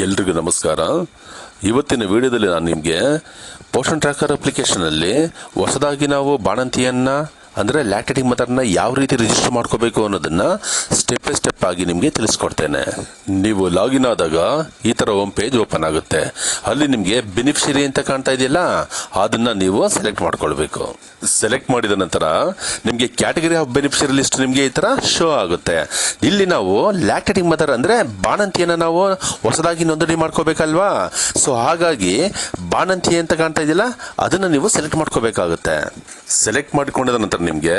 ಎಲ್ರಿಗೂ ನಮಸ್ಕಾರ. ಇವತ್ತಿನ ವಿಡಿಯೋದಲ್ಲಿ ನಾನು ನಿಮಗೆ ಪೋಷನ್ ಟ್ರ್ಯಾಕರ್ ಅಪ್ಲಿಕೇಶನಲ್ಲಿ ಹೊಸದಾಗಿ ನಾವು ಬಾಣಂತಿಯನ್ನು, ಅಂದರೆ ಲ್ಯಾಕ್ಟೇಟಿಂಗ್ ಮದರ್ನ ಯಾವ ರೀತಿ ರಿಜಿಸ್ಟರ್ ಮಾಡ್ಕೋಬೇಕು ಅನ್ನೋದನ್ನು ಸ್ಟೆಪ್ ಬೈ ಸ್ಟೆಪ್ ಆಗಿ ನಿಮಗೆ ತಿಳಿಸ್ಕೊಡ್ತೇನೆ. ನೀವು ಲಾಗಿನ್ ಆದಾಗ ಈ ಥರ ಹೋಮ್ ಪೇಜ್ ಓಪನ್ ಆಗುತ್ತೆ. ಅಲ್ಲಿ ನಿಮಗೆ ಬೆನಿಫಿಷರಿ ಅಂತ ಕಾಣ್ತಾ ಇದೆಯಲ್ಲ, ಅದನ್ನು ನೀವು ಸೆಲೆಕ್ಟ್ ಮಾಡ್ಕೊಳ್ಬೇಕು. ಸೆಲೆಕ್ಟ್ ಮಾಡಿದ ನಂತರ ನಿಮಗೆ ಕ್ಯಾಟಗರಿ ಆಫ್ ಬೆನಿಫಿಷರಿ ಲಿಸ್ಟ್ ನಿಮಗೆ ಈ ಥರ ಶೋ ಆಗುತ್ತೆ. ಇಲ್ಲಿ ನಾವು ಲ್ಯಾಕ್ಟೇಟಿಂಗ್ ಮದರ್ ಅಂದರೆ ಬಾಣಂತಿಯನ್ನು ನಾವು ಹೊಸದಾಗಿ ನೋಂದಣಿ ಮಾಡ್ಕೋಬೇಕಲ್ವಾ? ಸೊ ಹಾಗಾಗಿ ಬಾಣಂತಿ ಅಂತ ಕಾಣ್ತಾ ಇದೆಯಲ್ಲ, ಅದನ್ನು ನೀವು ಸೆಲೆಕ್ಟ್ ಮಾಡ್ಕೋಬೇಕಾಗುತ್ತೆ. ಸೆಲೆಕ್ಟ್ ಮಾಡಿಕೊಂಡಿದ ನಂತರ ನಿಮಗೆ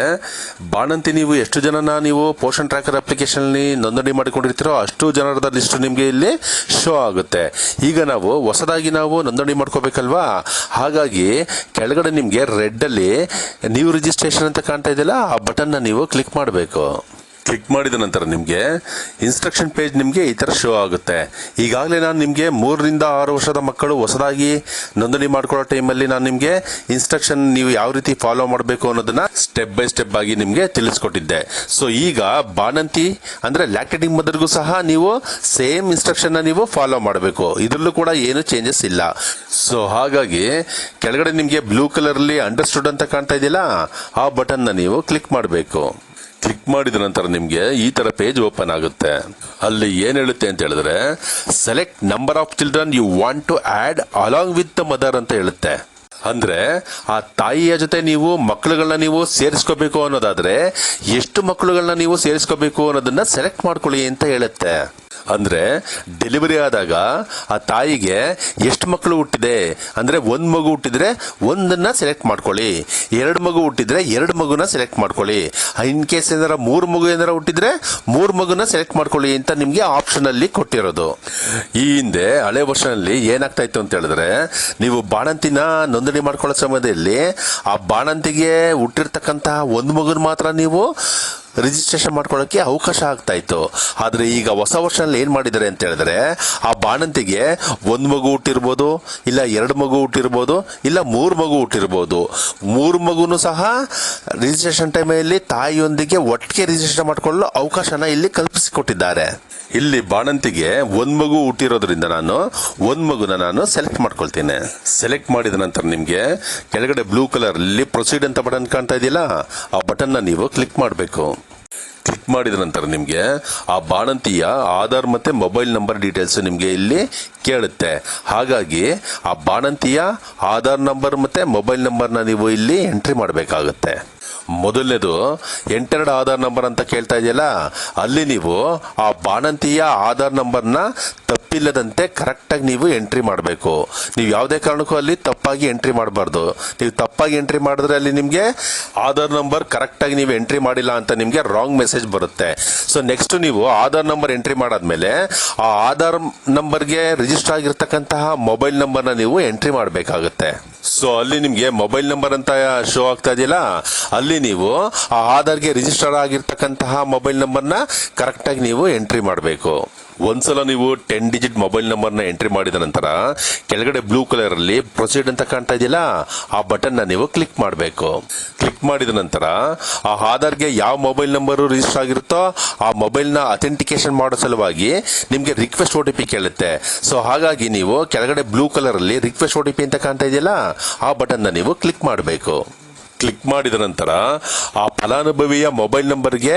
ಬಾಣಂತಿ ನೀವು ಎಷ್ಟು ಜನನ ನೀವು ಪೋಷನ್ ಟ್ರ್ಯಾಕರ್ ಅಪ್ಲಿಕೇಶನ್ಲಿ ನೋಂದಣಿ ಮಾಡಿಕೊಂಡಿರ್ತೀರೋ ಅಷ್ಟು ಜನರದ ಲಿಸ್ಟ್ ನಿಮಗೆ ಇಲ್ಲಿ ಶೋ ಆಗುತ್ತೆ. ಈಗ ನಾವು ಹೊಸದಾಗಿ ನಾವು ನೋಂದಣಿ ಮಾಡ್ಕೋಬೇಕಲ್ವಾ? ಹಾಗಾಗಿ ಕೆಳಗಡೆ ನಿಮಗೆ ರೆಡ್ಡಲ್ಲಿ ನ್ಯೂ ರಿಜಿಸ್ಟ್ರೇಷನ್ ಅಂತ ಕಾಣ್ತಾ ಇದೆಯಲ್ಲ ಆ ಬಟನ್ನ ನೀವು ಕ್ಲಿಕ್ ಮಾಡಬೇಕು. ಕ್ಲಿಕ್ ಮಾಡಿದ ನಂತರ ನಿಮಗೆ ಇನ್ಸ್ಟ್ರಕ್ಷನ್ ಪೇಜ್ ನಿಮಗೆ ಈ ಥರ ಶೋ ಆಗುತ್ತೆ. ಈಗಾಗಲೇ ನಾನು ನಿಮಗೆ ಮೂರರಿಂದ ಆರು ವರ್ಷದ ಮಕ್ಕಳು ಹೊಸದಾಗಿ ನೋಂದಣಿ ಮಾಡ್ಕೊಳ್ಳೋ ಟೈಮಲ್ಲಿ ನಾನು ನಿಮಗೆ ಇನ್ಸ್ಟ್ರಕ್ಷನ್ ನೀವು ಯಾವ ರೀತಿ ಫಾಲೋ ಮಾಡಬೇಕು ಅನ್ನೋದನ್ನ ಸ್ಟೆಪ್ ಬೈ ಸ್ಟೆಪ್ ಆಗಿ ನಿಮಗೆ ತಿಳಿಸ್ಕೊಟ್ಟಿದ್ದೆ. ಸೊ ಈಗ ಬಾಣಂತಿ ಅಂದರೆ ಲ್ಯಾಕ್ಟೇಟಿಂಗ್ ಮದರ್ಗೂ ಸಹ ನೀವು ಸೇಮ್ ಇನ್ಸ್ಟ್ರಕ್ಷನ್ನ ನೀವು ಫಾಲೋ ಮಾಡಬೇಕು. ಇದರಲ್ಲೂ ಕೂಡ ಏನು ಚೇಂಜಸ್ ಇಲ್ಲ. ಸೊ ಹಾಗಾಗಿ ಕೆಳಗಡೆ ನಿಮಗೆ ಬ್ಲೂ ಕಲರಲ್ಲಿ ಅಂಡರ್ಸ್ಟುಡ್ ಅಂತ ಕಾಣ್ತಾ ಇದೆಯಲ್ಲ, ಆ ಬಟನ್ನ ನೀವು ಕ್ಲಿಕ್ ಮಾಡಬೇಕು. ಕ್ಲಿಕ್ ಮಾಡಿದ ನಂತರ ನಿಮಗೆ ಈ ತರ ಪೇಜ್ ಓಪನ್ ಆಗುತ್ತೆ. ಅಲ್ಲಿ ಏನು ಹೇಳುತ್ತೆ ಅಂತ ಹೇಳಿದ್ರೆ select number of children you want to add along with the mother ಅಂತ ಹೇಳುತ್ತೆ. ಅಂದ್ರೆ, ಆ ತಾಯಿಯ ಜೊತೆ ನೀವು, ಮಕ್ಕಳುಗಳನ್ನ ನೀವು ಸೇರಿಸ್ಕೋಬೇಕು ಅನ್ನೋದಾದ್ರೆ, ಎಷ್ಟು ಮಕ್ಕಳುಗಳನ್ನ ನೀವು ಸೇರಿಸ್ಕೋಬೇಕು ಅನ್ನೋದನ್ನ ಸೆಲೆಕ್ಟ್ ಮಾಡ್ಕೊಳ್ಳಿ ಅಂತ ಹೇಳುತ್ತೆ. ಅಂದ್ರೆ ಡೆಲಿವರಿ ಆದಾಗ ಆ ತಾಯಿಗೆ ಎಷ್ಟು ಮಕ್ಕಳು ಹುಟ್ಟಿದೆ? ಅಂದ್ರೆ ಒಂದು ಮಗು ಹುಟ್ಟಿದ್ರೆ ಒಂದನ್ನ ಸೆಲೆಕ್ಟ್ ಮಾಡ್ಕೊಳ್ಳಿ. ಎರಡು ಮಗು ಹುಟ್ಟಿದ್ರೆ ಎರಡು ಮಗುನ ಸೆಲೆಕ್ಟ್ ಮಾಡ್ಕೊಳ್ಳಿ. ಇನ್ ಕೇಸ್ ಏನಾರ ಮೂರು ಮಗು ಏನಾರ ಹುಟ್ಟಿದ್ರೆ ಮೂರು ಮಗುನ ಸೆಲೆಕ್ಟ್ ಮಾಡ್ಕೊಳ್ಳಿ ಅಂತ ನಿಮಗೆ ಆಪ್ಷನ್ ಅಲ್ಲಿ ಕೊಟ್ಟಿರೋದು. ಈ ಹಿಂದೆ ಹಳೆ ವರ್ಷನಲ್ಲಿ ಏನಾಗ್ತಾ ಇತ್ತು ಅಂತ ಹೇಳಿದ್ರೆ, ನೀವು ಬಾಣಂತಿನ ನೋಂದಣಿ ಮಾಡ್ಕೊಳ್ಳೋ ಸಮಯದಲ್ಲಿ ಆ ಬಾಣಂತಿಗೆ ಹುಟ್ಟಿರ್ತಕ್ಕಂತಹ ಒಂದು ಮಗುನ ಮಾತ್ರ ನೀವು ರಿಜಿಸ್ಟ್ರೇಷನ್ ಮಾಡ್ಕೊಳ್ಳೋಕೆ ಅವಕಾಶ ಆಗ್ತಾ ಇತ್ತು ಆದರೆ ಈಗ ಹೊಸ ವರ್ಷದಲ್ಲಿ ಏನು ಮಾಡಿದ್ದಾರೆ ಅಂತ ಹೇಳಿದ್ರೆ, ಆ ಬಾಣಂತಿಗೆ ಒಂದು ಮಗು ಹುಟ್ಟಿರ್ಬೋದು, ಇಲ್ಲ ಎರಡು ಮಗು ಹುಟ್ಟಿರ್ಬೋದು, ಇಲ್ಲ ಮೂರು ಮಗು ಹುಟ್ಟಿರ್ಬೋದು. ಮೂರು ಮಗುನು ಸಹ ರಿಜಿಸ್ಟ್ರೇಷನ್ ಟೈಮಲ್ಲಿ ತಾಯಿಯೊಂದಿಗೆ ಒಟ್ಟಿಗೆ ರಿಜಿಸ್ಟ್ರೇಷನ್ ಮಾಡಿಕೊಳ್ಳಲು ಅವಕಾಶನ ಇಲ್ಲಿ ಕಲ್ಪಿಸಿಕೊಟ್ಟಿದ್ದಾರೆ. ಇಲ್ಲಿ ಬಾಣಂತಿಗೆ ಒಂದು ಮಗು ಹುಟ್ಟಿರೋದ್ರಿಂದ ನಾನು ಒಂದು ಮಗುನ ನಾನು ಸೆಲೆಕ್ಟ್ ಮಾಡ್ಕೊಳ್ತೀನಿ. ಸೆಲೆಕ್ಟ್ ಮಾಡಿದ ನಂತರ ನಿಮಗೆ ಕೆಳಗಡೆ ಬ್ಲೂ ಕಲರ್ ಇಲ್ಲಿ ಪ್ರೊಸೀಡ್ ಅಂತ ಬಟನ್ ಕಾಣ್ತಾ ಇದೆಯಲ್ಲ, ಆ ಬಟನ್ನ ನೀವು ಕ್ಲಿಕ್ ಮಾಡಬೇಕು. ಕ್ಲಿಕ್ ಮಾಡಿದ ನಂತರ ನಿಮಗೆ ಆ ಬಾಣಂತಿಯ ಆಧಾರ್ ಮತ್ತು ಮೊಬೈಲ್ ನಂಬರ್ ಡೀಟೇಲ್ಸ್ ನಿಮಗೆ ಇಲ್ಲಿ ಕೇಳುತ್ತೆ. ಹಾಗಾಗಿ ಆ ಬಾಣಂತಿಯ ಆಧಾರ್ ನಂಬರ್ ಮತ್ತು ಮೊಬೈಲ್ ನಂಬರ್ನ ನೀವು ಇಲ್ಲಿ ಎಂಟ್ರಿ ಮಾಡಬೇಕಾಗುತ್ತೆ. ಮೊದಲನೇದು, ಎಂಟೆರಡು ಆಧಾರ್ ನಂಬರ್ ಅಂತ ಕೇಳ್ತಾ ಇದೆಯಲ್ಲ, ಅಲ್ಲಿ ನೀವು ಆ ಬಾಣಂತಿಯ ಆಧಾರ್ ನಂಬರ್ನ ತಪ್ಪಿಲ್ಲದಂತೆ ಕರೆಕ್ಟಾಗಿ ನೀವು ಎಂಟ್ರಿ ಮಾಡಬೇಕು. ನೀವು ಯಾವುದೇ ಕಾರಣಕ್ಕೂ ಅಲ್ಲಿ ತಪ್ಪಾಗಿ ಎಂಟ್ರಿ ಮಾಡಬಾರ್ದು. ನೀವು ತಪ್ಪಾಗಿ ಎಂಟ್ರಿ ಮಾಡಿದ್ರೆ ಅಲ್ಲಿ ನಿಮಗೆ ಆಧಾರ್ ನಂಬರ್ ಕರೆಕ್ಟಾಗಿ ನೀವು ಎಂಟ್ರಿ ಮಾಡಿಲ್ಲ ಅಂತ ನಿಮಗೆ ರಾಂಗ್ ಮೆಸೇಜ್ ಬರುತ್ತೆ. ಸೊ, ನೆಕ್ಸ್ಟ್ ನೀವು ಆಧಾರ್ ನಂಬರ್ ಎಂಟ್ರಿ ಮಾಡಾದ್ಮೇಲೆ ಆ ಆಧಾರ್ ನಂಬರ್ಗೆ ರಿಜಿಸ್ಟರ್ ಆಗಿರ್ತಕ್ಕಂತಹ ಮೊಬೈಲ್ ನಂಬರ್ನ ನೀವು ಎಂಟ್ರಿ ಮಾಡಬೇಕಾಗುತ್ತೆ. ಸೊ, ಅಲ್ಲಿ ನಿಮಗೆ ಮೊಬೈಲ್ ನಂಬರ್ ಅಂತ ಶೋ ಆಗ್ತಾ ಇದೆಯಲ್ಲ, ಅಲ್ಲಿ ನೀವು, ಆ ಆಧಾರ್ಗೆ ರಿಜಿಸ್ಟರ್ ಆಗಿರ್ತಕ್ಕಂತಹ ಮೊಬೈಲ್ ನಂಬರ್ನ ಕರೆಕ್ಟಾಗಿ ನೀವು ಎಂಟ್ರಿ ಮಾಡಬೇಕು. ಒಂದ್ಸಲ ನೀವು ಟೆನ್ ಡಿಜಿಟ್ ಮೊಬೈಲ್ ನಂಬರ್ನ ಎಂಟ್ರಿ ಮಾಡಿದ ನಂತರ, ಕೆಳಗಡೆ ಬ್ಲೂ ಕಲರ್ ಅಲ್ಲಿ ಪ್ರೊಸೀಡ್ ಅಂತ ಕಾಣ್ತಾ ಇದೆಯಲ್ಲ, ಆ ಬಟನ್ ನೀವು ಕ್ಲಿಕ್ ಮಾಡಬೇಕು. ಕ್ಲಿಕ್ ಮಾಡಿದ ನಂತರ, ಆ ಆಧಾರ್ಗೆ ಯಾವ ಮೊಬೈಲ್ ನಂಬರ್ ರಿಜಿಸ್ಟರ್ ಆಗಿರುತ್ತೋ, ಆ ಮೊಬೈಲ್ನ ಅಥೆಂಟಿಕೇಶನ್ ಮಾಡೋ ಸಲುವಾಗಿ ನಿಮಗೆ ರಿಕ್ವೆಸ್ಟ್ ಒ ಟಿ ಪಿ ಕೇಳುತ್ತೆ. ಸೊ ಹಾಗಾಗಿ ನೀವು ಕೆಳಗಡೆ ಬ್ಲೂ ಕಲರ್ ಅಲ್ಲಿ ರಿಕ್ವೆಸ್ಟ್ ಒ ಟಿ ಪಿ ಅಂತ ಕಾಣ್ತಾ ಇದೆಯಲ್ಲ, ಆ ಬಟನ್ನ ನೀವು ಕ್ಲಿಕ್ ಮಾಡಬೇಕು. ಕ್ಲಿಕ್ ಮಾಡಿದ ನಂತರ ಆ ಫಲಾನುಭವಿಯ ಮೊಬೈಲ್ ನಂಬರ್ಗೆ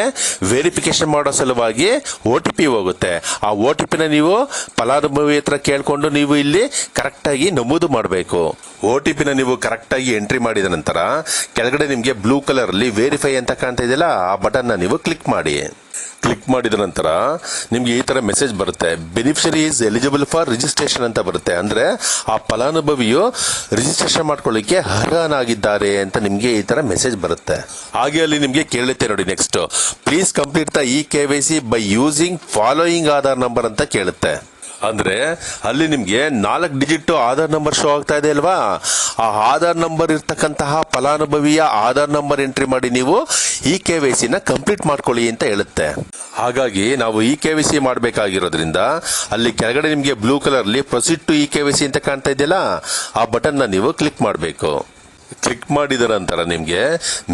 ವೆರಿಫಿಕೇಶನ್ ಮಾಡೋ ಸಲುವಾಗಿ ಒ ಟಿ ಪಿ ಹೋಗುತ್ತೆ. ಆ ಒ ಟಿ ಪಿನ ನೀವು ಫಲಾನುಭವಿ ಹತ್ರ ಕೇಳಿಕೊಂಡು ನೀವು ಇಲ್ಲಿ ಕರೆಕ್ಟಾಗಿ ನಮೂದು ಮಾಡಬೇಕು. ಒ ಟಿ ಪಿನ ನೀವು ಕರೆಕ್ಟಾಗಿ ಎಂಟ್ರಿ ಮಾಡಿದ ನಂತರ ಕೆಳಗಡೆ ನಿಮಗೆ ಬ್ಲೂ ಕಲರ್ ಅಲ್ಲಿ ವೆರಿಫೈ ಅಂತ ಕಾಣ್ತಾ ಇದೆಯಲ್ಲ, ಆ ಬಟನ್ನ ನೀವು ಕ್ಲಿಕ್ ಮಾಡಿ. ಕ್ಲಿಕ್ ಮಾಡಿದ ನಂತರ ನಿಮಗೆ ಈ ಥರ ಮೆಸೇಜ್ ಬರುತ್ತೆ. Beneficiary is eligible for registration ಅಂತ ಬರುತ್ತೆ. ಅಂದರೆ ಆ ಫಲಾನುಭವಿಯು ರಿಜಿಸ್ಟ್ರೇಷನ್ ಮಾಡ್ಕೊಳ್ಳಿಕ್ಕೆ ಅರ್ಹನಾಗಿದ್ದಾರೆ ಅಂತ ನಿಮಗೆ ಈ ಥರ ಮೆಸೇಜ್ ಬರುತ್ತೆ. ಹಾಗೆ ಅಲ್ಲಿ ನಿಮಗೆ ಕೇಳುತ್ತೆ ನೋಡಿ next please complete the E K Y C by using following Aadhaar number ಅಂತ ಕೇಳುತ್ತೆ. ಅಂದ್ರೆ ಅಲ್ಲಿ ನಿಮ್ಗೆ ನಾಲ್ಕು ಡಿಜಿಟ್ ಆಧಾರ್ ನಂಬರ್ ಶೋ ಆಗ್ತಾ ಇದೆ ಅಲ್ವಾ? ಆ ಆಧಾರ್ ನಂಬರ್ ಇರ್ತಕ್ಕಂತಹ ಫಲಾನುಭವಿಯ ಆಧಾರ್ ನಂಬರ್ ಎಂಟ್ರಿ ಮಾಡಿ ನೀವು ಇ ಕೆ ವೈ ಸಿನ ಕಂಪ್ಲೀಟ್ ಮಾಡ್ಕೊಳ್ಳಿ ಅಂತ ಹೇಳುತ್ತೆ. ಹಾಗಾಗಿ ನಾವು ಇ ಕೆ ವೈ ಸಿ ಮಾಡಬೇಕಾಗಿರೋದ್ರಿಂದ ಅಲ್ಲಿ ಕೆಳಗಡೆ ನಿಮಗೆ ಬ್ಲೂ ಕಲರ್ ಅಲ್ಲಿ proceed to E K Y C ಅಂತ ಕಾಣ್ತಾ ಇದೆಯಲ್ಲ, ಆ ಬಟನ್ ನೀವು ಕ್ಲಿಕ್ ಮಾಡಬೇಕು. ಕ್ಲಿಕ್ ಮಾಡಿದ ನಂತರ ನಿಮಗೆ?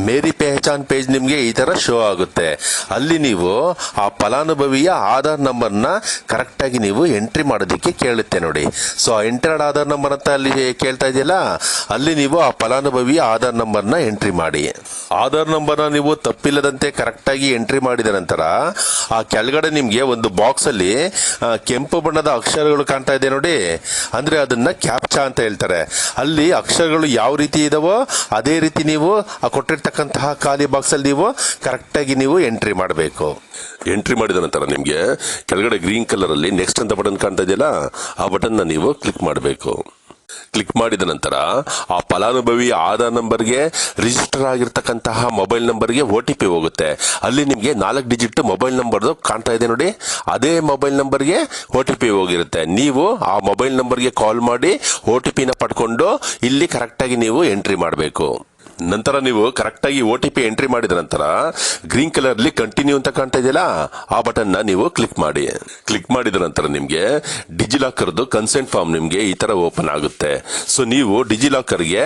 ಮೇರಿ ಪೆಹಚಾನ್ ಪೇಜ್ ನಿಮಗೆ ಈ ತರ ಶೋ ಆಗುತ್ತೆ. ಅಲ್ಲಿ ನೀವು ಆ ಫಲಾನುಭವಿಯ ಆಧಾರ್ ನಂಬರ್ನ ಕರೆಕ್ಟಾಗಿ ನೀವು ಎಂಟ್ರಿ ಮಾಡೋದಕ್ಕೆ ಕೇಳುತ್ತೆ ನೋಡಿ. ಸೊ ಆ ಎಂಟರ್ಡ್ ಆಧಾರ್ ನಂಬರ್ ಅಂತ ಅಲ್ಲಿ ಕೇಳ್ತಾ ಇದೆಯಲ್ಲ ಅಲ್ಲಿ ನೀವು ಆ ಫಲಾನುಭವಿಯ ಆಧಾರ್ ನಂಬರ್ನ ಎಂಟ್ರಿ ಮಾಡಿ. ಆಧಾರ್ ನಂಬರ್ನ ನೀವು ತಪ್ಪಿಲ್ಲದಂತೆ ಕರೆಕ್ಟಾಗಿ ಎಂಟ್ರಿ ಮಾಡಿದ ನಂತರ, ಆ ಕೆಳಗಡೆ ನಿಮಗೆ ಒಂದು ಬಾಕ್ಸ್ ಅಲ್ಲಿ ಕೆಂಪು ಬಣ್ಣದ ಅಕ್ಷರಗಳು ಕಾಣ್ತಾ ಇದೆ ನೋಡಿ. ಅಂದ್ರೆ ಅದನ್ನ ಕ್ಯಾಪ್ಚಾ ಅಂತ ಹೇಳ್ತಾರೆ. ಅಲ್ಲಿ ಅಕ್ಷರಗಳು ಯಾವ ರೀತಿ ಇದಾವೋ ಅದೇ ರೀತಿ ನೀವು, ಆ ಕೊಟ್ಟಿರ್ತಕ್ಕಂತಹ ಖಾಲಿ ಬಾಕ್ಸಲ್ಲಿ ನೀವು ಕರೆಕ್ಟಾಗಿ ನೀವು ಎಂಟ್ರಿ ಮಾಡಬೇಕು. ಎಂಟ್ರಿ ಮಾಡಿದ ನಂತರ ನಿಮಗೆ ಕೆಳಗಡೆ ಗ್ರೀನ್ ಕಲರಲ್ಲಿ ನೆಕ್ಸ್ಟ್ ಅಂತ ಬಟನ್ ಕಾಣ್ತಾ ಇದೆಯಲ್ಲ, ಆ ಬಟನ್ನ ನೀವು ಕ್ಲಿಕ್ ಮಾಡಬೇಕು. ಕ್ಲಿಕ್ ಮಾಡಿದ ನಂತರ ಆ ಫಲಾನುಭವಿ ಆಧಾರ್ ನಂಬರ್ಗೆ ರಿಜಿಸ್ಟರ್ ಆಗಿರ್ತಕ್ಕಂತಹ ಮೊಬೈಲ್ ನಂಬರ್ಗೆ ಒ ಟಿ ಪಿ ಹೋಗುತ್ತೆ. ಅಲ್ಲಿ ನಿಮಗೆ ನಾಲ್ಕು ಡಿಜಿಟ್ ಮೊಬೈಲ್ ನಂಬರ್ ಕಾಣ್ತಾ ಇದೆ ನೋಡಿ. ಅದೇ ಮೊಬೈಲ್ ನಂಬರ್ಗೆ ಒ ಟಿ ಪಿ ಹೋಗಿರುತ್ತೆ. ನೀವು ಆ ಮೊಬೈಲ್ ನಂಬರ್ಗೆ ಕಾಲ್ ಮಾಡಿ ಒ ಟಿ ಪಿನ ಪಡ್ಕೊಂಡು ಇಲ್ಲಿ ಕರೆಕ್ಟಾಗಿ ನೀವು ಎಂಟ್ರಿ ಮಾಡಬೇಕು. ನಂತರ ನೀವು ಕರೆಕ್ಟಾಗಿ ಒ ಟಿ ಎಂಟ್ರಿ ಮಾಡಿದ ನಂತರ ಗ್ರೀನ್ ಕಲರ್ ಅಲ್ಲಿ ಕಂಟಿನ್ಯೂ ಅಂತ ಕಾಣ್ತಾ ಇದೆಯಲ್ಲ, ಆ ಬಟನ್ನ ನೀವು ಕ್ಲಿಕ್ ಮಾಡಿ. ಕ್ಲಿಕ್ ಮಾಡಿದ ನಂತರ ನಿಮಗೆ ಡಿಜಿಲಾಕರ್ದು ಕನ್ಸೆಂಟ್ ಫಾರ್ಮ್ ನಿಮಗೆ ಈ ತರ ಓಪನ್ ಆಗುತ್ತೆ. ಸೊ ನೀವು ಡಿಜಿಲಾಕರ್ಗೆ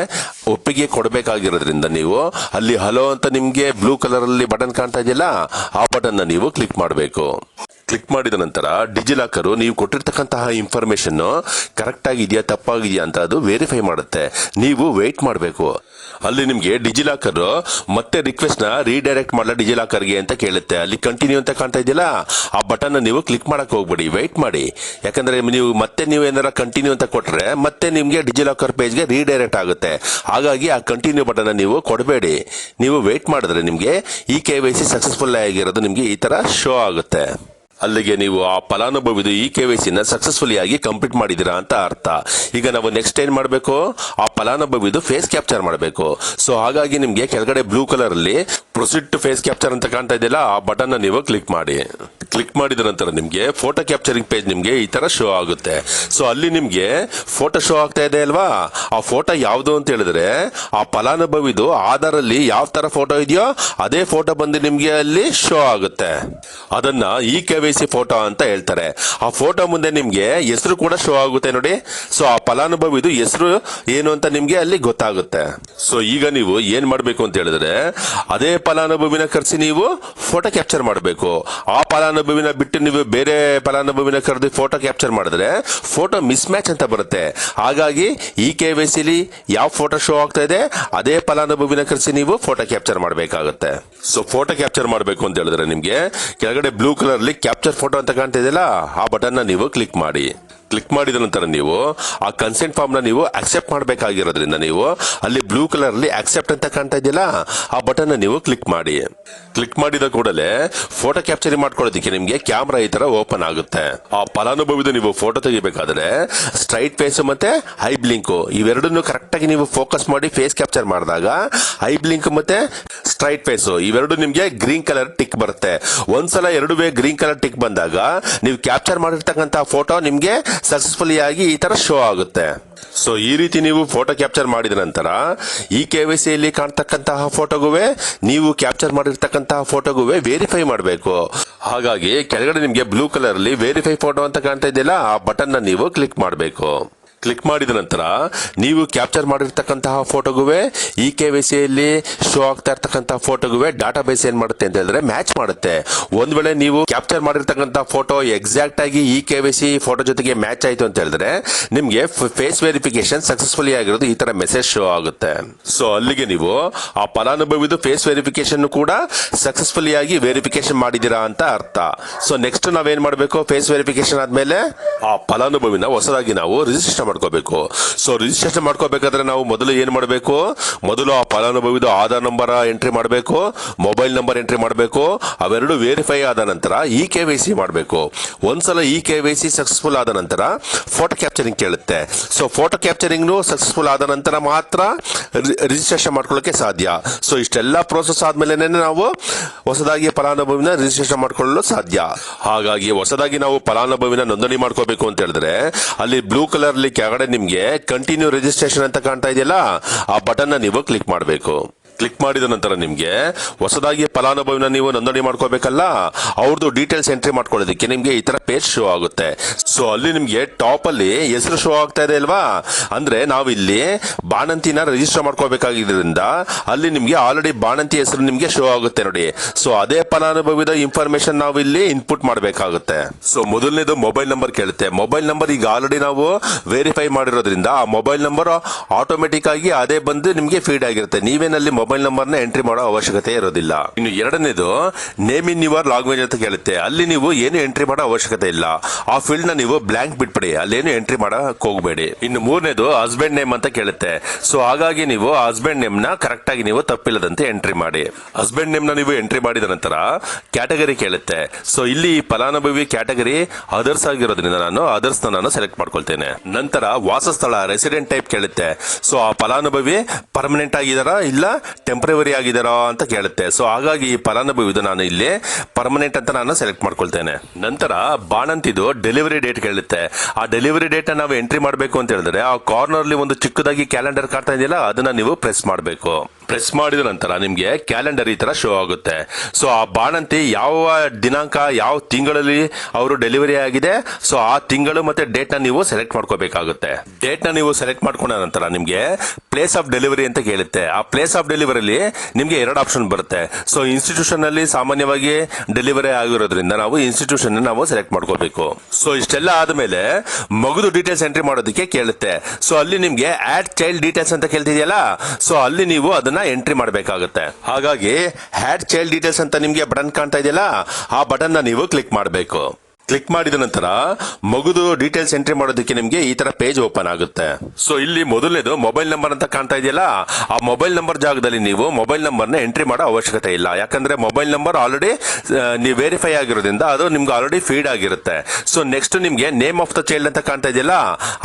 ಒಪ್ಪಿಗೆ ಕೊಡಬೇಕಾಗಿರೋದ್ರಿಂದ ನೀವು ಅಲ್ಲಿ ಹಲೋ ಅಂತ ನಿಮಗೆ ಬ್ಲೂ ಕಲರ್ ಅಲ್ಲಿ ಬಟನ್ ಕಾಣ್ತಾ ಇದೆಯಲ್ಲ, ಆ ಬಟನ್ನ ನೀವು ಕ್ಲಿಕ್ ಮಾಡಬೇಕು. ಕ್ಲಿಕ್ ಮಾಡಿದ ನಂತರ ಡಿಜಿಲಾಕರು ನೀವು ಕೊಟ್ಟಿರ್ತಕ್ಕಂತಹ ಇನ್ಫಾರ್ಮೇಶನ್ ಕರೆಕ್ಟ್ ಆಗಿದೆಯಾ ತಪ್ಪಾಗಿದೆಯಾ ಅಂತ ಅದು ವೆರಿಫೈ ಮಾಡುತ್ತೆ. ನೀವು ವೆಯ್ಟ್ ಮಾಡಬೇಕು. ಅಲ್ಲಿ ನಿಮಗೆ ಡಿಜಿಲಾಕರ್ ಮತ್ತೆ ರಿಕ್ವೆಸ್ಟ್ನ ರೀಡೈರೆಕ್ಟ್ ಮಾಡಲ ಡಿಜಿಲಾಕರ್ಗೆ ಅಂತ ಕೇಳುತ್ತೆ. ಅಲ್ಲಿ ಕಂಟಿನ್ಯೂ ಅಂತ ಕಾಣ್ತಾ ಇದೆಯಲ್ಲ ಆ ಬಟನ್ ನೀವು ಕ್ಲಿಕ್ ಮಾಡಕ್ ಹೋಗ್ಬೇಡಿ. ವೈಟ್ ಮಾಡಿ. ಯಾಕಂದ್ರೆ ನೀವು ಮತ್ತೆ ನೀವು ಏನಾರ ಕಂಟಿನ್ಯೂ ಅಂತ ಕೊಟ್ರೆ ಮತ್ತೆ ನಿಮಗೆ ಡಿಜಿಲಾಕರ್ ಪೇಜ್ಗೆ ರೀಡೈರೆಕ್ಟ್ ಆಗುತ್ತೆ. ಹಾಗಾಗಿ ಆ ಕಂಟಿನ್ಯೂ ಬಟನ್ ನೀವು ಕೊಡಬೇಡಿ. ನೀವು ವೆಯ್ಟ್ ಮಾಡಿದ್ರೆ ನಿಮಗೆ ಈ ಕೆ ವೈ ಸಿ ಸಕ್ಸಸ್ಫುಲ್ ಆಗಿರೋದು ನಿಮಗೆ ಈ ತರ ಶೋ ಆಗುತ್ತೆ. ಅಲ್ಲಿಗೆ ನೀವು ಆ ಫಲಾನುಭವಿದು ಈ ಕೆ ವೈ ಸಿನ ಸಕ್ಸಸ್ಫುಲಿ ಆಗಿ ಕಂಪ್ಲೀಟ್ ಮಾಡಿದಿರಾ ಅಂತ ಅರ್ಥ. ಈಗ ನಾವು ನೆಕ್ಸ್ಟ್ ಏನ್ ಮಾಡಬೇಕು? ಆ ಫಲಾನುಭವಿದು ಫೇಸ್ ಕ್ಯಾಪ್ಚರ್ ಮಾಡಬೇಕು. ಸೊ ಹಾಗಾಗಿ ನಿಮಗೆ ಕೆಳಗಡೆ ಬ್ಲೂ ಕಲರ್ ಅಲ್ಲಿ ಪ್ರೊಸೀಡ್ ಟು ಫೇಸ್ ಕ್ಯಾಪ್ಚರ್ ಅಂತ ಕಾಣ್ತಾ ಇದೆಯಲ್ಲ, ಆ ಬಟನ್ ನೀವು ಕ್ಲಿಕ್ ಮಾಡಿ. ಕ್ಲಿಕ್ ಮಾಡಿದ ನಂತರ ನಿಮಗೆ ಫೋಟೋ ಕ್ಯಾಪ್ಚರಿಂಗ್ ಪೇಜ್ ನಿಮಗೆ ಈ ತರ ಶೋ ಆಗುತ್ತೆ. ಸೊ ಅಲ್ಲಿ ನಿಮಗೆ ಫೋಟೋ ಶೋ ಆಗ್ತಾ ಇದೆ ಅಲ್ವಾ? ಆ ಫೋಟೋ ಯಾವುದು ಅಂತ ಹೇಳಿದ್ರೆ, ಆ ಫಲಾನುಭವಿದು ಆಧಾರ್ ಅಲ್ಲಿ ಯಾವ ತರ ಫೋಟೋ ಇದೆಯೋ, ಅದೇ ಫೋಟೋ ಬಂದು ನಿಮಗೆ ಅಲ್ಲಿ ಶೋ ಆಗುತ್ತೆ. ಅದನ್ನ ಈ ಕೆ ಸಿ ಫೋಟೋ ಅಂತ ಹೇಳ್ತಾರೆ. ಆ ಫೋಟೋ ಮುಂದೆ ನಿಮಗೆ ಹೆಸರು ಕೂಡ ಶೋ ಆಗುತ್ತೆ ನೋಡಿ. ಸೊ ಆ ಫಲಾನುಭವಿದು ಹೆಸರು ಏನು ಅಂತ ನಿಮಗೆ ಅಲ್ಲಿ ಗೊತ್ತಾಗುತ್ತೆ. ಸೊ ಈಗ ನೀವು ಏನ್ ಮಾಡಬೇಕು ಅಂತ ಹೇಳಿದ್ರೆ, ಅದೇ ಫಲಾನುಭವಿನ ಕರೆಸಿ ನೀವು ಫೋಟೋ ಕ್ಯಾಪ್ಚರ್ ಮಾಡಬೇಕು. ಆ ಫಲಾನುಭವಿನ ಬಿಟ್ಟು ನೀವು ಬೇರೆ ಫಲಾನುಭವಿನ ಕರೆದು ಫೋಟೋ ಕ್ಯಾಪ್ಚರ್ ಮಾಡಿದ್ರೆ ಫೋಟೋ ಮಿಸ್ ಮ್ಯಾಚ್ ಅಂತ ಬರುತ್ತೆ. ಹಾಗಾಗಿ ಈ ಕೆ ವೈ ಸಿಲಿ ಯಾವ ಫೋಟೋ ಶೋ ಆಗ್ತಾ ಇದೆ, ಅದೇ ಫಲಾನುಭವಿನ ಕರೆಸಿ ನೀವು ಫೋಟೋ ಕ್ಯಾಪ್ಚರ್ ಮಾಡಬೇಕಾಗುತ್ತೆ. ಸೊ ಫೋಟೋ ಕ್ಯಾಪ್ಚರ್ ಮಾಡಬೇಕು ಅಂತ ಹೇಳಿದ್ರೆ ನಿಮಗೆ, ಕೆಳಗಡೆ ಬ್ಲೂ ಕಲರ್ ಅಲ್ಲಿ ಕ್ಯಾಪ್ಚರ್ ಫೋಟೋ ಅಂತ ಕಾಣ್ತಾ ಇದೆಯಲ್ಲ ಆ ಬಟನ್ನ ನೀವು ಕ್ಲಿಕ್ ಮಾಡಿ. ಕ್ಲಿಕ್ ಮಾಡಿದ ನಂತರ ನೀವು ಆ ಕನ್ಸೆಂಟ್ ಫಾರ್ಮ್ನ ನೀವು ಅಕ್ಸೆಪ್ಟ್ ಮಾಡಬೇಕಾಗಿರೋದ್ರಿಂದ ನೀವು ಅಲ್ಲಿ ಬ್ಲೂ ಕಲರ್ ಅಲ್ಲಿ ಅಕ್ಸೆಪ್ಟ್ ಅಂತ ಕಾಣ್ತಾ ಇದೆಯಲ್ಲ, ಆ ಬಟನ್ ನೀವು ಕ್ಲಿಕ್ ಮಾಡಿ. ಕ್ಲಿಕ್ ಮಾಡಿದ ಕೂಡಲೇ ಫೋಟೋ ಕ್ಯಾಪ್ಚರಿಂಗ್ ಮಾಡ್ಕೊಳ್ಳೋದಕ್ಕೆ ನಿಮಗೆ ಕ್ಯಾಮ್ರಾ ಈ ತರ ಓಪನ್ ಆಗುತ್ತೆ. ಆ ಫಲಾನುಭವಿದ ನೀವು ಫೋಟೋ ತೆಗಿಬೇಕಾದ್ರೆ ಸ್ಟ್ರೈಟ್ ಫೇಸ್ ಮತ್ತೆ ಹೈ ಬ್ಲಿಂಕ್ ಇವೆರಡನ್ನು ಕರೆಕ್ಟ್ ಆಗಿ ನೀವು ಫೋಕಸ್ ಮಾಡಿ ಫೇಸ್ ಕ್ಯಾಪ್ಚರ್ ಮಾಡಿದಾಗ ಹೈ ಬ್ಲಿಂಕ್ ಮತ್ತೆ ಸ್ಟ್ರೈಟ್ ಫೇಸ್ ಇವೆರಡು ನಿಮಗೆ ಗ್ರೀನ್ ಕಲರ್ ಟಿಕ್ ಬರುತ್ತೆ. ಒಂದ್ಸಲ ಎರಡು ವೇ ಗ್ರೀನ್ ಕಲರ್ ಟಿಕ್ ಬಂದಾಗ ನೀವು ಕ್ಯಾಪ್ಚರ್ ಮಾಡಿರ್ತಕ್ಕಂಥ ಫೋಟೋ ನಿಮ್ಗೆ ಸಕ್ಸಸ್ಫುಲಿ ಆಗಿ ಈ ತರ ಶೋ ಆಗುತ್ತೆ. ಸೊ ಈ ರೀತಿ ನೀವು ಫೋಟೋ ಕ್ಯಾಪ್ಚರ್ ಮಾಡಿದ ನಂತರ, ಈ ಕೆ ವೈ ಸಿಯಲ್ಲಿ ಕಾಣ್ತಕ್ಕಂತಹ ಫೋಟೋಗುವೆ ನೀವು ಕ್ಯಾಪ್ಚರ್ ಮಾಡಿರ್ತಕ್ಕಂತಹ ಫೋಟೋಗುವೆ ವೆರಿಫೈ ಮಾಡಬೇಕು. ಹಾಗಾಗಿ, ಕೆಳಗಡೆ ನಿಮಗೆ ಬ್ಲೂ ಕಲರ್ ಅಲ್ಲಿ ವೆರಿಫೈ ಫೋಟೋ ಅಂತ ಕಾಣ್ತಾ ಇದೆಯಲ್ಲ, ಆ ಬಟನ್ನ ನೀವು ಕ್ಲಿಕ್ ಮಾಡಬೇಕು. ಕ್ಲಿಕ್ ಮಾಡಿದ ನಂತರ ನೀವು ಕ್ಯಾಪ್ಚರ್ ಮಾಡಿರ್ತಕ್ಕಂತಹ ಫೋಟೋಗುವೆ ಈ ಕೆ ವಿ ಸಿಯಲ್ಲಿ ಶೋ ಆಗ್ತಾ ಇರ್ತಕ್ಕಂತಹ ಫೋಟೋಗುವೆ ಡಾಟಾ ಬೇಸ್ ಏನ್ ಮಾಡುತ್ತೆ ಅಂತ ಹೇಳಿದ್ರೆ ಮ್ಯಾಚ್ ಮಾಡುತ್ತೆ. ಒಂದ್ ವೇಳೆ ನೀವು ಕ್ಯಾಪ್ಚರ್ ಮಾಡಿರ್ತಕ್ಕಂತಹ ಫೋಟೋ ಎಕ್ಸಾಕ್ಟ್ ಆಗಿ E K V C photo ಜೊತೆಗೆ ಮ್ಯಾಚ್ ಆಯ್ತು ಅಂತ ಹೇಳಿದ್ರೆ ನಿಮ್ಗೆ ಫೇಸ್ ವೆರಿಫಿಕೇಶನ್ ಸಕ್ಸಸ್ಫುಲಿ ಆಗಿರೋದು ಈ ತರ ಮೆಸೇಜ್ ಶೋ ಆಗುತ್ತೆ. ಸೊ ಅಲ್ಲಿಗೆ ನೀವು ಆ ಫಲಾನುಭವಿದು ಫೇಸ್ ವೆರಿಫಿಕೇಶನ್ ಕೂಡ ಸಕ್ಸಸ್ಫುಲಿ ಆಗಿ ವೆರಿಫಿಕೇಶನ್ ಮಾಡಿದೀರಾ ಅಂತ ಅರ್ಥ. ಸೊ ನೆಕ್ಸ್ಟ್ ನಾವೇನ್ ಮಾಡಬೇಕು? ಫೇಸ್ ವೆರಿಫಿಕೇಶನ್ ಆದ್ಮೇಲೆ ಆ ಫಲಾನುಭವಿನ ಹೊಸದಾಗಿ ನಾವು ರಿಜಿಸ್ಟರ್ ಮಾಡ್ಕೋಬೇಕು. ಸೊ ರಿಜಿಸ್ಟ್ರೇಷನ್ ಮಾಡ್ಕೋಬೇಕಾದ್ರೆ ನಾವು ಮೊದಲು ಏನು ಮಾಡಬೇಕು? ಮೊದಲು ಆ ಫಲಾನುಭವಿದು ಆಧಾರ್ ನಂಬರ್ ಎಂಟ್ರಿ ಮಾಡಬೇಕು ಮೊಬೈಲ್ ನಂಬರ್ ಎಂಟ್ರಿ ಮಾಡಬೇಕು, ಅವೆರಡು ವೆರಿಫೈ ಆದ ನಂತರ ಇ ಕೆ ವೈ ಸಿ ಮಾಡಬೇಕು. ಒಂದ್ಸಲ E K Y C successful ಆದ ನಂತರ ಫೋಟೋ ಕ್ಯಾಪ್ಚರಿಂಗ್ ಕೇಳುತ್ತೆ. ಸೊ ಫೋಟೋ ಕ್ಯಾಪ್ಚರಿಂಗ್ ಸಕ್ಸಸ್ಫುಲ್ ಆದ ನಂತರ ಮಾತ್ರ ರಿಜಿಸ್ಟ್ರೇಷನ್ ಮಾಡ್ಕೊಳ್ಳೋಕೆ ಸಾಧ್ಯ. ಸೊ ಇಷ್ಟೆಲ್ಲ ಪ್ರೋಸೆಸ್ ಆದ್ಮೇಲೆ ನಾವು ಹೊಸದಾಗಿ ಫಲಾನುಭವಿನ ರಿಜಿಸ್ಟ್ರೇಷನ್ ಮಾಡ್ಕೊಳ್ಳಲು ಸಾಧ್ಯ. ಹಾಗಾಗಿ ಹೊಸದಾಗಿ ನಾವು ಫಲಾನುಭವಿನ ನೋಂದಣಿ ಮಾಡ್ಕೋಬೇಕು ಅಂತ ಹೇಳಿದ್ರೆ, ಅಲ್ಲಿ ಬ್ಲೂ ಕಲರ್ ಕೆಳಗಡೆ ನಿಮ್ಗೆ ಕಂಟಿನ್ಯೂ ರಿಜಿಸ್ಟ್ರೇಷನ್ ಅಂತ ಕಾಣ್ತಾ ಇದೆಯಲ್ಲ ಆ ಬಟನ್ನ ನೀವು ಕ್ಲಿಕ್ ಮಾಡಬೇಕು. ಕ್ಲಿಕ್ ಮಾಡಿದ ನಂತರ ನಿಮಗೆ ಹೊಸದಾಗಿ ಫಲಾನುಭವಿನ ನೀವು ನೋಂದಣಿ ಮಾಡ್ಕೋಬೇಕಲ್ಲ ಅವ್ರದ್ದು ಡೀಟೇಲ್ಸ್ ಎಂಟ್ರಿ ಮಾಡ್ಕೊಳ್ಳೋದಕ್ಕೆ ನಿಮಗೆ ಈ ತರ ಪೇಜ್ ಶೋ ಆಗುತ್ತೆ. ಸೊ ಅಲ್ಲಿ ನಿಮಗೆ ಟಾಪ್ ಅಲ್ಲಿ ಹೆಸರು ಶೋ ಆಗ್ತಾ ಇದೆ ಅಲ್ವಾ? ಅಂದ್ರೆ ನಾವು ಇಲ್ಲಿ ಬಾಣಂತಿನ ರಿಜಿಸ್ಟರ್ ಮಾಡ್ಕೋಬೇಕಾಗಿದ್ದರಿಂದ ಅಲ್ಲಿ ನಿಮಗೆ ಆಲ್ರೆಡಿ ಬಾಣಂತಿ ಹೆಸರು ನಿಮಗೆ ಶೋ ಆಗುತ್ತೆ ನೋಡಿ. ಸೊ ಅದೇ ಫಲಾನುಭವಿದ ಇನ್ಫಾರ್ಮೇಶನ್ ನಾವು ಇಲ್ಲಿ ಇನ್ಪುಟ್ ಮಾಡಬೇಕಾಗುತ್ತೆ. ಸೊ ಮೊದಲನೇದು ಮೊಬೈಲ್ ನಂಬರ್ ಕೇಳುತ್ತೆ. ಮೊಬೈಲ್ ನಂಬರ್ ಈಗ ಆಲ್ರೆಡಿ ನಾವು ವೆರಿಫೈ ಮಾಡಿರೋದ್ರಿಂದ ಆ ಮೊಬೈಲ್ ನಂಬರ್ ಆಟೋಮೆಟಿಕ್ ಆಗಿ ಅದೇ ಬಂದು ನಿಮಗೆ ಫೀಡ್ ಆಗಿರುತ್ತೆ. ನೀವೇನಲ್ಲಿ ಮೊಬೈಲ್ ನಂಬರ್ನ ಎಂಟ್ರಿ ಮಾಡೋ ಅವಶ್ಯಕತೆ ಇರೋದಿಲ್ಲ. ಇನ್ನು ಎರಡನೇದು, ನೇಮ್ ಇನ್ ಯುವರ್ ಲಾಂಗ್ವೇಜ್ ಅಂತ ಕೇಳುತ್ತೆ. ಅಲ್ಲಿ ನೀವು ಏನು ಎಂಟ್ರಿ ಮಾಡೋ ಅವಶ್ಯಕತೆ ಇಲ್ಲ. ಆ ಫೀಲ್ಡ್ನ ನೀವು ಬ್ಲಾಂಕ್ ಬಿಟ್ಬಿಡಿ. ಅಲ್ಲೇನು ಎಂಟ್ರಿ ಮಾಡಕ್ ಹೋಗಬೇಡಿ. ಇನ್ನು ಮೂರನೇದು ಹಸ್ಬೆಂಡ್ ನೇಮ್ ಅಂತ ಕೇಳುತ್ತೆ. ಸೊ ಹಾಗಾಗಿ ನೀವು ಹಸ್ಬೆಂಡ್ ನೇಮ್ನ ಕರೆಕ್ಟ್ ಆಗಿ ನೀವು ತಪ್ಪಿಲ್ಲದಂತೆ ಎಂಟ್ರಿ ಮಾಡಿ. ಹಸ್ಬೆಂಡ್ ನೇಮ್ನ ನೀವು ಎಂಟ್ರಿ ಮಾಡಿದ ನಂತರ ಕ್ಯಾಟಗರಿ ಕೇಳುತ್ತೆ. ಸೊ ಇಲ್ಲಿ ಫಲಾನುಭವಿ ಕ್ಯಾಟಗರಿ ಅದರ್ಸ್ ಆಗಿರೋದ್ರಿಂದ ನಾನು ಅದರ್ಸ್ ನಾನು ಸೆಲೆಕ್ಟ್ ಮಾಡ್ಕೊಳ್ತೇನೆ. ನಂತರ ವಾಸಸ್ಥಳ ರೆಸಿಡೆಂಟ್ ಟೈಪ್ ಕೇಳುತ್ತೆ. ಸೊ ಆ ಫಲಾನುಭವಿ ಪರ್ಮನೆಂಟ್ ಆಗಿದಾರಾ ಇಲ್ಲ ಟೆಂಪರವರಿ ಆಗಿದಾರಾ ಅಂತ ಕೇಳುತ್ತೆ. ಸೊ ಹಾಗಾಗಿ ಈ ಫಲಾನುಭವಿದು ನಾನು ಇಲ್ಲಿ ಪರ್ಮನೆಂಟ್ ಅಂತ ನಾನು ಸೆಲೆಕ್ಟ್ ಮಾಡ್ಕೊಳ್ತೇನೆ. ನಂತರ ಬಾಣಂತಿದು ಡೆಲಿವರಿ ಡೇಟ್ ಕೇಳುತ್ತೆ. ಆ ಡೆಲಿವರಿ ಡೇಟ್ ನಾವು ಎಂಟ್ರಿ ಮಾಡಬೇಕು ಅಂತ ಹೇಳಿದ್ರೆ, ಆ ಕಾರ್ನರ್ ಅಲ್ಲಿ ಒಂದು ಚಿಕ್ಕದಾಗಿ ಕ್ಯಾಲೆಂಡರ್ ಕಾಡ್ತಾ ಇದೆಯಲ್ಲ, ಅದನ್ನ ನೀವು ಪ್ರೆಸ್ ಮಾಡಬೇಕು. ಪ್ರೆಸ್ ಮಾಡಿದ ನಂತರ ನಿಮಗೆ ಕ್ಯಾಲೆಂಡರ್ ಈ ಥರ ಶೋ ಆಗುತ್ತೆ. ಸೊ ಆ ಬಾಣಂತಿ ಯಾವ ದಿನಾಂಕ, ಯಾವ ತಿಂಗಳಲ್ಲಿ ಅವರು ಡೆಲಿವರಿ ಆಗಿದೆ ಸೊ ಆ ತಿಂಗಳು ಮತ್ತೆ ಡೇಟ್ನ ನೀವು ಸೆಲೆಕ್ಟ್ ಮಾಡ್ಕೋಬೇಕಾಗುತ್ತೆ. ಡೇಟ್ನ ನೀವು ಸೆಲೆಕ್ಟ್ ಮಾಡ್ಕೊಂಡ ನಂತರ ನಿಮಗೆ ಪ್ಲೇಸ್ ಆಫ್ ಡೆಲಿವರಿ ಅಂತ ಕೇಳುತ್ತೆ. ಆ ಪ್ಲೇಸ್ ಆಫ್ ಡೆಲಿವರಿಲಿ ನಿಮಗೆ ಎರಡು ಆಪ್ಷನ್ ಬರುತ್ತೆ. ಸೊ ಇನ್ಸ್ಟಿಟ್ಯೂಷನಲ್ಲಿ ಸಾಮಾನ್ಯವಾಗಿ ಡೆಲಿವರಿ ಆಗಿರೋದ್ರಿಂದ ನಾವು ಇನ್ಸ್ಟಿಟ್ಯೂಷನ್ ನಾವು ಸೆಲೆಕ್ಟ್ ಮಾಡ್ಕೋಬೇಕು. ಸೊ ಇಷ್ಟೆಲ್ಲ ಆದ್ಮೇಲೆ ಮಗುದು ಡೀಟೇಲ್ಸ್ ಎಂಟ್ರಿ ಮಾಡೋದಕ್ಕೆ ಕೇಳುತ್ತೆ. ಸೊ ಅಲ್ಲಿ ನಿಮಗೆ ಆಡ್ ಚೈಲ್ಡ್ ಡೀಟೇಲ್ಸ್ ಅಂತ ಕೇಳ್ತಿದೆಯಲ್ಲ? ಸೊ ಅಲ್ಲಿ ನೀವು ಅದನ್ನ ಎಂಟ್ರಿ ಮಾಡಬೇಕಾಗುತ್ತೆ. ಹಾಗಾಗಿ ಹ್ಯಾಡ್ ಚೈಲ್ಡ್ ಡೀಟೇಲ್ಸ್ ಅಂತ ನಿಮಗೆ ಬಟನ್ ಕಾಣ್ತಾ ಇದೆಯಲ್ಲ, ಆ ಬಟನ್ನ ನೀವು ಕ್ಲಿಕ್ ಮಾಡಬೇಕು. ಕ್ಲಿಕ್ ಮಾಡಿದ ನಂತರ ಮಗುದು ಡೀಟೇಲ್ಸ್ ಎಂಟ್ರಿ ಮಾಡೋದಕ್ಕೆ ನಿಮಗೆ ಈ ತರ ಪೇಜ್ ಓಪನ್ ಆಗುತ್ತೆ. ಸೊ ಇಲ್ಲಿ ಮೊದಲನೇದು ಮೊಬೈಲ್ ನಂಬರ್ ಅಂತ ಕಾಣ್ತಾ ಇದೆಯಲ್ಲ, ಆ ಮೊಬೈಲ್ ನಂಬರ್ ಜಾಗದಲ್ಲಿ ನೀವು ಮೊಬೈಲ್ ನಂಬರ್ನ ಎಂಟ್ರಿ ಮಾಡೋ ಅವಶ್ಯಕತೆ ಇಲ್ಲ. ಯಾಕಂದ್ರೆ ಮೊಬೈಲ್ ನಂಬರ್ ಆಲ್ರೆಡಿ ನೀವು ವೆರಿಫೈ ಆಗಿರೋದ್ರಿಂದ ಅದು ನಿಮ್ಗೆ ಆಲ್ರೆಡಿ ಫೀಡ್ ಆಗಿರುತ್ತೆ. ಸೊ ನೆಕ್ಸ್ಟ್ ನಿಮಗೆ ನೇಮ್ ಆಫ್ ದ ಚೈಲ್ಡ್ ಅಂತ ಕಾಣ್ತಾ ಇದೆಯಲ್ಲ,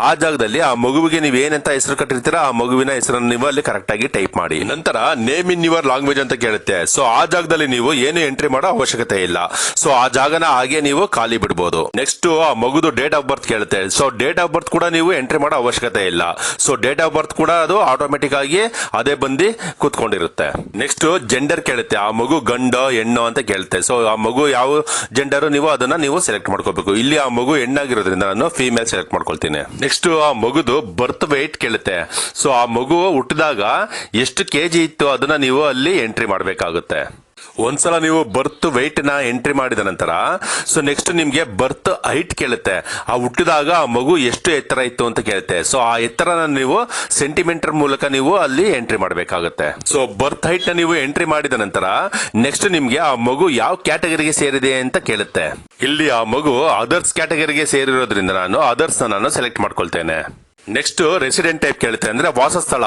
ಆ ಜಾಗದಲ್ಲಿ ಆ ಮಗುವಿಗೆ ನೀವು ಏನಂತ ಹೆಸರು ಕಟ್ಟಿರ್ತೀರ, ಆ ಮಗುವಿನ ಹೆಸರನ್ನು ನೀವು ಅಲ್ಲಿ ಕರೆಕ್ಟ್ ಆಗಿ ಟೈಪ್ ಮಾಡಿ. ನಂತರ ನೇಮ್ ಇನ್ ಯುವರ್ ಲ್ಯಾಂಗ್ವೇಜ್ ಅಂತ ಕೇಳುತ್ತೆ. ಸೊ ಆ ಜಾಗದಲ್ಲಿ ನೀವು ಏನು ಎಂಟ್ರಿ ಮಾಡೋ ಅವಶ್ಯಕತೆ ಇಲ್ಲ. ಸೊ ಆ ಜಾಗನ ಹಾಗೆ ನೀವು ಖಾಲಿ ಬಿಡಬಹುದು ನೆಕ್ಸ್ಟ್ ಆ ಮಗುದು ಡೇಟ್ ಆಫ್ ಬರ್ತ್ ಕೇಳುತ್ತೆ. ಸೊ ಡೇಟ್ ಆಫ್ ಬರ್ತ್ ಕೂಡ ನೀವು ಎಂಟ್ರಿ ಮಾಡೋ ಅವಶ್ಯಕತೆ ಇಲ್ಲ. ಸೊ ಡೇಟ್ ಆಫ್ ಬರ್ತ್ ಕೂಡ ಅದು ಆಟೋಮೆಟಿಕ್ ಆಗಿ ಅದೇ ಬಂದು ಕೂತ್ಕೊಂಡಿರುತ್ತೆ. ನೆಕ್ಸ್ಟ್ ಜೆಂಡರ್ ಕೇಳುತ್ತೆ. ಆ ಮಗು ಗಂಡ, ಹೆಣ್ಣು ಅಂತ ಕೇಳುತ್ತೆ. ಸೊ ಆ ಮಗು ಯಾವ ಜೆಂಡರ್ ನೀವು ಅದನ್ನ ನೀವು ಸೆಲೆಕ್ಟ್ ಮಾಡ್ಕೋಬೇಕು. ಇಲ್ಲಿ ಆ ಮಗು ಹೆಣ್ಣಾಗಿರೋದ್ರಿಂದ ನಾನು ಫೀಮೇಲ್ ಸೆಲೆಕ್ಟ್ ಮಾಡ್ಕೊಳ್ತೀನಿ. ನೆಕ್ಸ್ಟ್ ಆ ಮಗುದು ಬರ್ತ್ ವೆಯ್ಟ್ ಕೇಳುತ್ತೆ. ಸೊ ಆ ಮಗು ಹುಟ್ಟಿದಾಗ ಎಷ್ಟು ಕೆಜಿ ಇತ್ತು ಅದನ್ನ ನೀವು ಅಲ್ಲಿ ಎಂಟ್ರಿ ಮಾಡಬೇಕಾಗುತ್ತೆ. ಒಂದ್ಸಲ ನೀವು ಬರ್ತ್ ವೆಯ್ಟ್ನ ಎಂಟ್ರಿ ಮಾಡಿದ ನಂತರ ಸೊ ನೆಕ್ಸ್ಟ್ ನಿಮ್ಗೆ ಬರ್ತ್ ಹೈಟ್ ಕೇಳುತ್ತೆ. ಆ ಹುಟ್ಟಿದಾಗ ಆ ಮಗು ಎಷ್ಟು ಎತ್ತರ ಇತ್ತು ಅಂತ ಕೇಳುತ್ತೆ. ಸೊ ಆ ಎತ್ತರನ ನೀವು ಸೆಂಟಿಮೀಟರ್ ಮೂಲಕ ನೀವು ಅಲ್ಲಿ ಎಂಟ್ರಿ ಮಾಡಬೇಕಾಗುತ್ತೆ. ಸೊ ಬರ್ತ್ ಹೈಟ್ನ ನೀವು ಎಂಟ್ರಿ ಮಾಡಿದ ನಂತರ ನೆಕ್ಸ್ಟ್ ನಿಮ್ಗೆ ಆ ಮಗು ಯಾವ ಕ್ಯಾಟಗರಿಗೆ ಸೇರಿದೆ ಅಂತ ಕೇಳುತ್ತೆ. ಇಲ್ಲಿ ಆ ಮಗು ಅದರ್ಸ್ ಕ್ಯಾಟಗರಿಗೆ ಸೇರಿರೋದ್ರಿಂದ ನಾನು ಅದರ್ಸ್ ನಾನು ಸೆಲೆಕ್ಟ್ ಮಾಡ್ಕೊಳ್ತೇನೆ. ನೆಕ್ಸ್ಟ್ ರೆಸಿಡೆಂಟ್ ಟೈಪ್ ಕೇಳುತ್ತೆ ಅಂದ್ರೆ ವಾಸಸ್ಥಳ.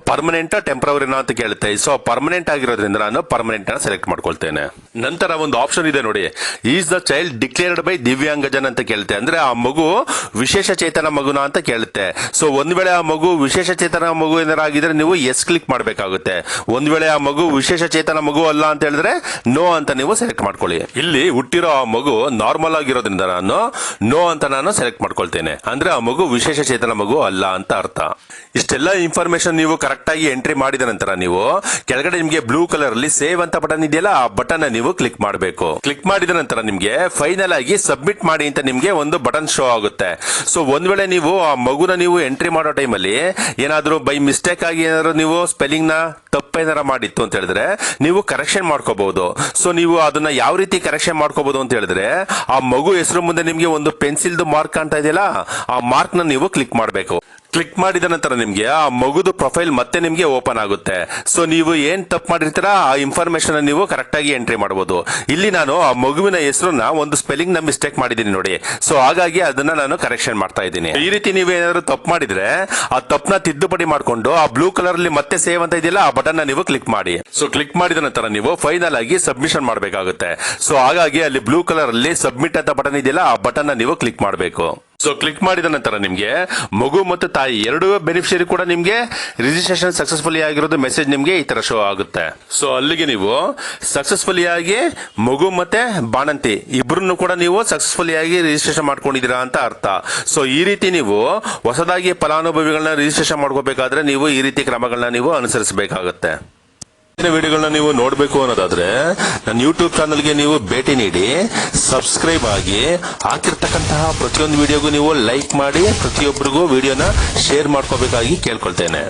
ಪರ್ಮನೆಂಟ್ ಟೆಂಪ್ರವರಿನ ಅಂತ ಕೇಳುತ್ತೆ. ಸೊ ಪರ್ಮನೆಂಟ್ ಆಗಿರೋದ್ರಿಂದ ನಾನು ಪರ್ಮನೆಂಟ್ನ ಸೆಲೆಕ್ಟ್ ಮಾಡ್ಕೊಳ್ತೇನೆ. ನಂತರ ಒಂದು ಆಪ್ಷನ್ ಇದೆ ನೋಡಿ. Is the child declared by Divyangjan ಅಂತ ಕೇಳುತ್ತೆ. ಅಂದ್ರೆ ಆ ಮಗು ವಿಶೇಷ ಚೇತನ ಮಗುನ ಅಂತ ಕೇಳುತ್ತೆ. ಸೊ ಒಂದ್ ವೇಳೆ ಆ ಮಗು ವಿಶೇಷ ಚೇತನ ಮಗು ಏನಾರ ಆಗಿದ್ರೆ ನೀವು ಎಸ್ ಕ್ಲಿಕ್ ಮಾಡಬೇಕಾಗುತ್ತೆ. ಒಂದ್ ವೇಳೆ ಆ ಮಗು ವಿಶೇಷ ಚೇತನ ಮಗು ಅಲ್ಲ ಅಂತ ಹೇಳಿದ್ರೆ ನೋ ಅಂತ ನೀವು ಸೆಲೆಕ್ಟ್ ಮಾಡ್ಕೊಳ್ಳಿ. ಇಲ್ಲಿ ಹುಟ್ಟಿರೋ ಆ ಮಗು ನಾರ್ಮಲ್ ಆಗಿರೋದ್ರಿಂದ ನಾನು ನೋ ಅಂತ ನಾನು ಸೆಲೆಕ್ಟ್ ಮಾಡ್ಕೊಳ್ತೇನೆ. ಅಂದ್ರೆ ಆ ಮಗು ವಿಶೇಷ ಚೇತನ ಮಗು ಅಲ್ಲ ಅಂತ ಅರ್ಥ. ಇಷ್ಟೆಲ್ಲ ಇನ್ಫಾರ್ಮೇಶನ್ ನೀವು ಕರೆಕ್ಟ್ ಆಗಿ ಎಂಟ್ರಿ ಮಾಡಿದ ನಂತರ ನೀವು ಕೆಳಗಡೆ ನಿಮಗೆ ಬ್ಲೂ ಕಲರ್ ಅಲ್ಲಿ ಸೇವ್ ಅಂತ ಬಟನ್ ಇದೆಯಲ್ಲ, ಆ ಬಟನ್ ನೀವು ಕ್ಲಿಕ್ ಮಾಡಬೇಕು. ಕ್ಲಿಕ್ ಮಾಡಿದ ನಂತರ ನಿಮಗೆ ಫೈನಲ್ ಆಗಿ ಸಬ್ಮಿಟ್ ಮಾಡಿ ಅಂತ ನಿಮಗೆ ಒಂದು ಬಟನ್ ಶೋ ಆಗುತ್ತೆ. ಸೊ ಒಂದ್ ವೇಳೆ ನೀವು ಆ ಮಗುನ ನೀವು ಎಂಟ್ರಿ ಮಾಡೋ ಟೈಮಲ್ಲಿ ಏನಾದರೂ ಬೈ ಮಿಸ್ಟೇಕ್ ಆಗಿ ಏನಾದ್ರು ನೀವು ಸ್ಪೆಲ್ಲಿಂಗ್ನ ತಪ್ಪೇನಾರ ಮಾಡಿತ್ತು ಅಂತ ಹೇಳಿದ್ರೆ ನೀವು ಕರೆಕ್ಷನ್ ಮಾಡ್ಕೋಬಹುದು. ಸೊ ನೀವು ಅದನ್ನ ಯಾವ ರೀತಿ ಕರೆಕ್ಷನ್ ಮಾಡ್ಕೋಬಹುದು ಅಂತ ಹೇಳಿದ್ರೆ ಆ ಮಗು ಹೆಸರು ಮುಂದೆ ನಿಮಗೆ ಒಂದು ಪೆನ್ಸಿಲ್ದು ಮಾರ್ಕ್ ಕಾಣ್ತಾ ಇದೆಯಲ್ಲ, ಆ ಮಾರ್ಕ್ನ ನೀವು ಕ್ಲಿಕ್ ಮಾಡಬೇಕು. ಕ್ಲಿಕ್ ಮಾಡಿದ ನಂತರ ನಿಮ್ಗೆ ಆ ಮಗುದು ಪ್ರೊಫೈಲ್ ಮತ್ತೆ ನಿಮ್ಗೆ ಓಪನ್ ಆಗುತ್ತೆ. ಸೊ ನೀವು ಏನ್ ತಪ್ಪು ಮಾಡಿರ್ತೀರಾ, ಆ ಇನ್ಫಾರ್ಮೇಶನ್ ನೀವು ಕರೆಕ್ಟ್ ಆಗಿ ಎಂಟ್ರಿ ಮಾಡಬಹುದು ಇಲ್ಲಿ ನಾನು ಆ ಮಗುವಿನ ಹೆಸರನ್ನ ಒಂದು ಸ್ಪೆಲ್ಲಿಂಗ್ನ ಮಿಸ್ಟೇಕ್ ಮಾಡಿದೀನಿ ನೋಡಿ. ಸೊ ಹಾಗಾಗಿ ಅದನ್ನ ನಾನು ಕರೆಕ್ಷನ್ ಮಾಡ್ತಾ ಇದ್ದೀನಿ. ಈ ರೀತಿ ನೀವು ಏನಾದ್ರು ತಪ್ಪು ಮಾಡಿದ್ರೆ, ಆ ತಪ್ಪನ್ನ ತಿದ್ದುಪಡಿ ಮಾಡ್ಕೊಂಡು, ಆ ಬ್ಲೂ ಕಲರ್ ಅಲ್ಲಿ ಮತ್ತೆ ಸೇವ್ ಅಂತ ಇದೆಯಲ್ಲ, ಆ ಬಟನ್ನ ನೀವು ಕ್ಲಿಕ್ ಮಾಡಿ. ಸೊ ಕ್ಲಿಕ್ ಮಾಡಿದ ನಂತರ ನೀವು ಫೈನಲ್ ಆಗಿ ಸಬ್ಮಿಷನ್ ಮಾಡಬೇಕಾಗುತ್ತೆ. ಸೊ ಹಾಗಾಗಿ ಅಲ್ಲಿ ಬ್ಲೂ ಕಲರ್ ಅಲ್ಲಿ ಸಬ್ಮಿಟ್ ಅಂತ ಬಟನ್ ಇದೆಯಲ್ಲ, ಆ ಬಟನ್ನ ನೀವು ಕ್ಲಿಕ್ ಮಾಡಬೇಕು. ಸೊ ಕ್ಲಿಕ್ ಮಾಡಿದ ನಂತರ ನಿಮಗೆ ಮಗು ಮತ್ತು ತಾಯಿ ಎರಡೂ ಬೆನಿಫಿಷರಿ ಕೂಡ ನಿಮಗೆ ರಿಜಿಸ್ಟ್ರೇಷನ್ ಸಕ್ಸಸ್ಫುಲಿ ಆಗಿರೋದು ಮೆಸೇಜ್ ನಿಮಗೆ ಈ ತರ ಶೋ ಆಗುತ್ತೆ. ಸೊ ಅಲ್ಲಿಗೆ ನೀವು ಸಕ್ಸಸ್ಫುಲಿ ಆಗಿ ಮಗು ಮತ್ತೆ ಬಾಣಂತಿ ಇಬ್ಬರನ್ನು ಕೂಡ ನೀವು ಸಕ್ಸಸ್ಫುಲಿ ಆಗಿ ರಿಜಿಸ್ಟ್ರೇಷನ್ ಮಾಡ್ಕೊಂಡಿದ್ದೀರಾ ಅಂತ ಅರ್ಥ. ಸೊ ಈ ರೀತಿ ನೀವು ಹೊಸದಾಗಿ ಫಲಾನುಭವಿಗಳನ್ನ ರಿಜಿಸ್ಟ್ರೇಷನ್ ಮಾಡ್ಕೋಬೇಕಾದ್ರೆ ನೀವು ಈ ರೀತಿ ಕ್ರಮಗಳನ್ನ ನೀವು ಅನುಸರಿಸಬೇಕಾಗುತ್ತೆ. ವಿಡಿಯೋಗಳನ್ನ ನೀವು ನೋಡಬೇಕು ಅನ್ನೋದಾದ್ರೆ ನನ್ನ ಯೂಟ್ಯೂಬ್ ಚಾನಲ್ಗೆ ನೀವು ಭೇಟಿ ನೀಡಿ ಸಬ್ಸ್ಕ್ರೈಬ್ ಆಗಿ, ಹಾಕಿರ್ತಕ್ಕಂತಹ ಪ್ರತಿಯೊಂದು ವಿಡಿಯೋಗೂ ನೀವು ಲೈಕ್ ಮಾಡಿ, ಪ್ರತಿಯೊಬ್ಬರಿಗೂ ವಿಡಿಯೋನ ಶೇರ್ ಮಾಡ್ಕೋಬೇಕಾಗಿ ಕೇಳ್ಕೊಳ್ತೇನೆ.